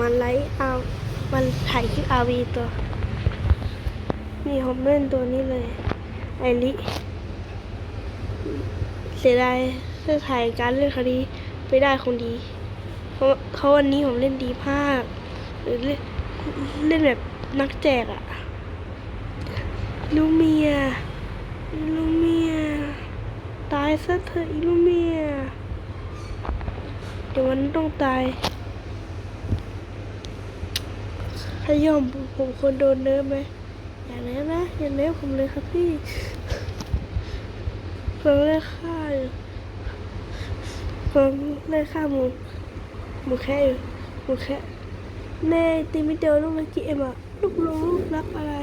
มันไลฟ์เอา มันถ่ายคลิปอาวีตัว นี่ผมเล่นตัวนี้เลย ไอริเสียดายถ้าถ่ายการเล่นคดีไม่ได้คงดี เพราะเพราวันนี้ผมเล่นดีมากหรือเล่นเล่นแบบนักแจกอะลูเมียลูเมีย ตายซะเถอะอีลูเมีย เดี๋ยวมันต้องตาย ขยอมผมควรโดนเนิร์ฟไหมอย่าเนิร์ฟนะอย่าเนิร์ฟผมเลยครับพี่ผมเล่นฆ่าอยู่ผมเล่นฆ่าหมูหมูแค่อยู่หมูแค่แน่ตีไม่เจอลูกลักกี้เอ็มอะลูกลงลูกรักอะไร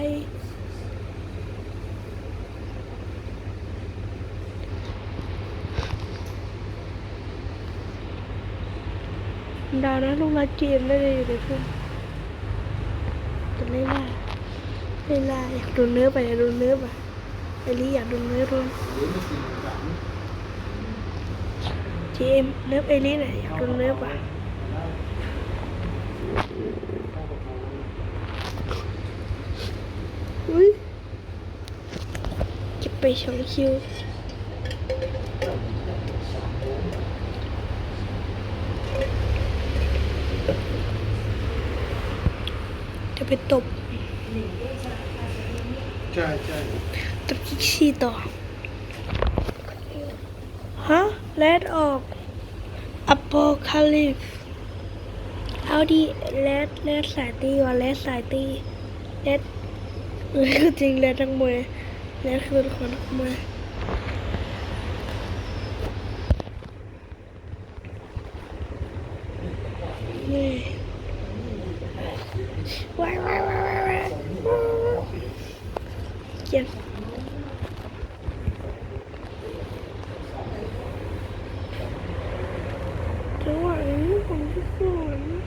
ดาวนะลูกรักเอ็มไม่ได้อยู่ในพุ่ม จะเล่นล่าเล่นล่าอยากดนเนื้อไปอยากดนเนื้อไปไอ้ลี่อยากดนเนื้อโดนทีเอ็มเนิร์ฟเอลิสอะอยากดนเนิร์ฟอะอุ้ยจะไปชงคิว จะ ไปตบใช่ใช่ตบกิกซี่ต่อฮะแลดออกอโปคาลิฟเอาดีแลดแลดสายตีก่อนแลดสายตีแลดคือจริงแลดทั้งมวยแลดคือเป็นคนทั้งมวย Chưa. Đúng rồi, nó còn cái phương lắm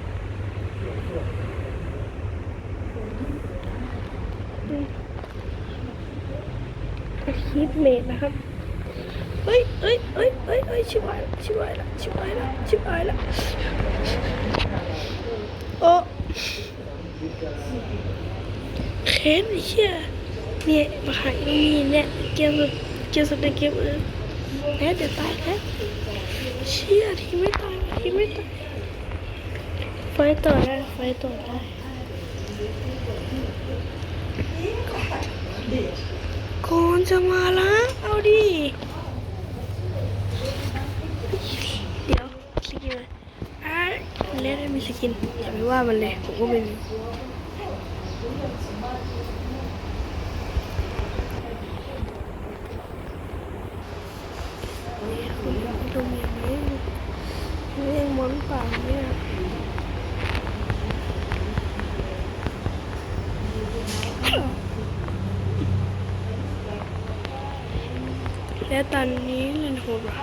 Hít mệt lắm ơi ơi ơi ơi ơi chịu ơi chịu ơi chịu ơi chịu ơi ơ. แค้นเชื่อเนี่ยมาหาอีเนี่ยเกี่ยวกับเกี่ยวกับในเกมอื่นแม้แต่ตายแล้วเชื่อที่ไม่ตายที่ไม่ตายไฟต่อได้ไฟต่อได้ก่อนจะมาละ กินอย่าไปว่ามันเลยผมก็ไม่มีเนี่ยผมดูมีไหมเรื่องมอนป่าเนี่ยและตอนนี้เล่นโหดว่ะ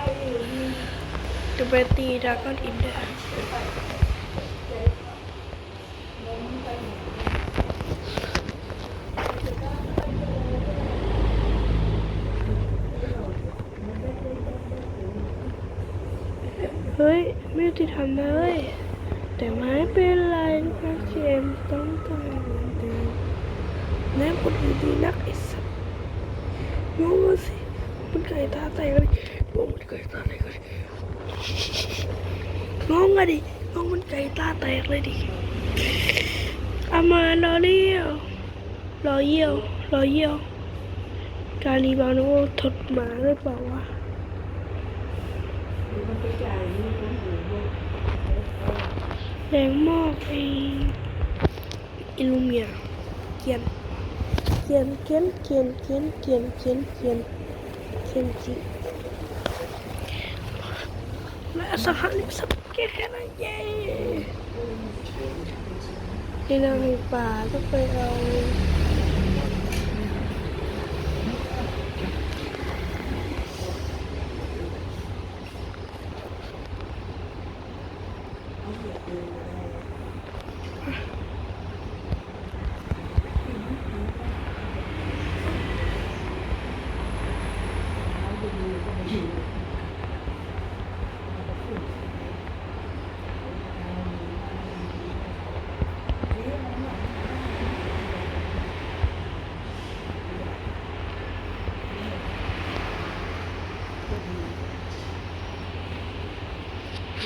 จะไปตีดราก้อนอินเดอร์ เฮ้ย ไม่ยุติธรรมเลย แต่ไม่เป็นไรนะครับเกมต้องตายเหมือนเดิมแม่คนอื่นดีนักไอ้สัสงงอะสิมันไก่ตาแตกเลยงงมันไก่ตาแตกเลยงงอะดิ งงมันไก่ตาแตกเลยดิเอามารอเลี้ยวรอเยี่ยวรอเยี่ยว การีบาวน์โนถดหมาหรือเปล่าวะแรงมากไออิลูเมียเกียนเกียนเกียนเกียนเกียนเกียนเกียนเกียนเกียนจริและสังหารลิสับ แค่แค่ไหนเย้ที่เรามีป่าก็ไปเอา เร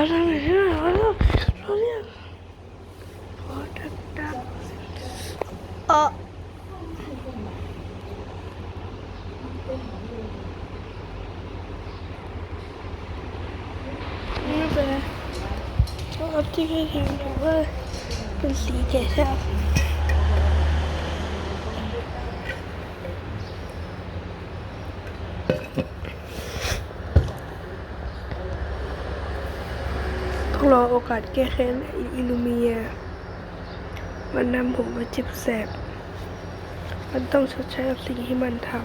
าทำไหนที่ไหนวะเราเราเนี่ยขอดักดักเออไม่เป็นไรชอบที่ให้เห็นหรือว่าเป็นสีแก่ชอบต้อง รอโอกาสแก้แค้นอิลูเมีย มันนำผมมาเจ็บแสบ มันต้องชดใช้กับสิ่งที่มันทำ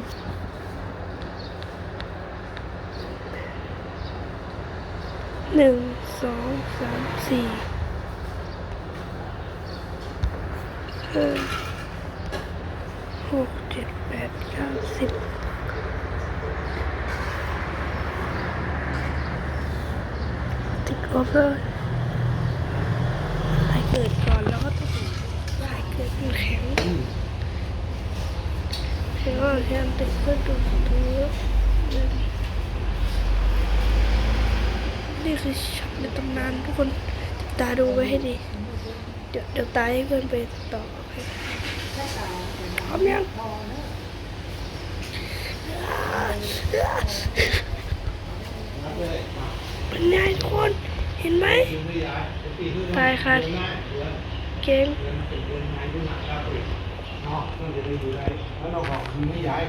หนึ่งสองสามสี่ห้าหกเจ็ดแปดเก้าสิบติดลบเลยใครเกิดก่อนแล้วก็ต้องใครเกิดเป็นแข็ง แข็งอ่อนแข็งติดเพื่อดูตรงนี้นี่คือช็อตในตำนานทุกคนจับตาดูไว้ให้ดี เดี๋ยวเดี๋ยวตายให้เพื่อนไปต่อโอเคพร้อมยังเป็นไงทุกคน เห็นไหมตายค่ะเก่ง เนาะต้องจะได้อยู่ได้แล้วเราออกคือไม่ย้าย